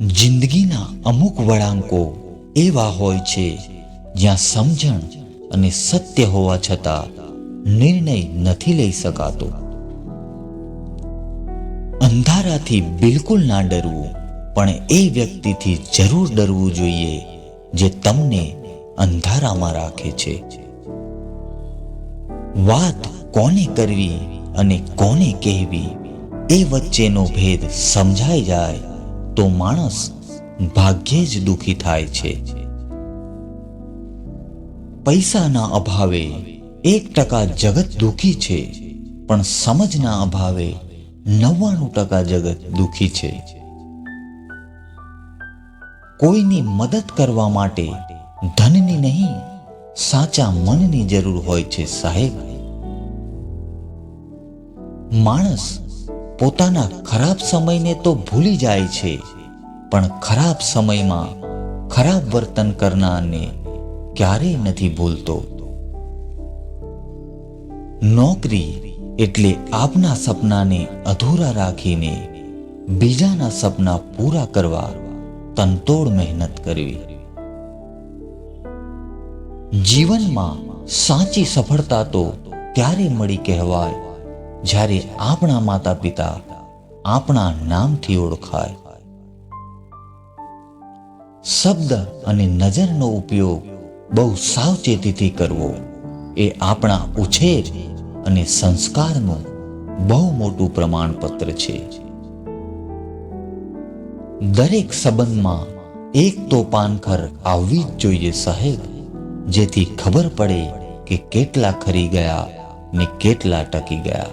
જિંદગીના અમુક વળાંકો એવા હોય છે જ્યાં સમજણ અને સત્ય હોવા છતાં નિર્ણય નથી લઈ શકાતો. અંધારાથી બિલકુલ ના ડરવું, પણ એ વ્યક્તિથી જરૂર ડરવું જોઈએ જે તમને અંધારામાં રાખે છે. વાત કોને કરવી અને કોને કહેવી એ વચ્ચેનો ભેદ સમજાઈ જાય તો માણસ ભાગ્યે જ દુખી થાય છે. પૈસાના અભાવે એક ટકા જગત દુખી છે, પણ સમજના અભાવે નવ્વાણું ટકા જગત દુખી છે. કોઈની મદદ કરવા માટે ધનની નહીં, સાચા મનની જરૂર હોય છે સાહેબ. માણસ પોતાના ખરાબ સમયને તો ભૂલી જાય છે. પણ ખરાબ સમયમાં ખરાબ વર્તન કરનારને ક્યારેય નથી ભૂલતો. નોકરી એટલે આપના સપનાને અધૂરા રાખીને બીજાના સપના પૂરા કરવા તનતોડ મહેનત કરવી. જીવનમાં સાચી સફળતા તો ત્યારે મળી કહેવાય જ્યારે આપણા માતા પિતા આપણા નામથી ઓળખાય. શબ્દ અને નજરનો ઉપયોગ બહુ સાવચેતીથી કરવો. એ આપણા ઉછેર અને સંસ્કારનું બહુ મોટું પ્રમાણપત્ર છે. દરેક સંબંધમાં એક તો પાનખર આવવી જ જોઈએ સાહેબ. જેથી ખબર પડે કે કેટલા ખરી ગયા ને કેટલા ટકી ગયા.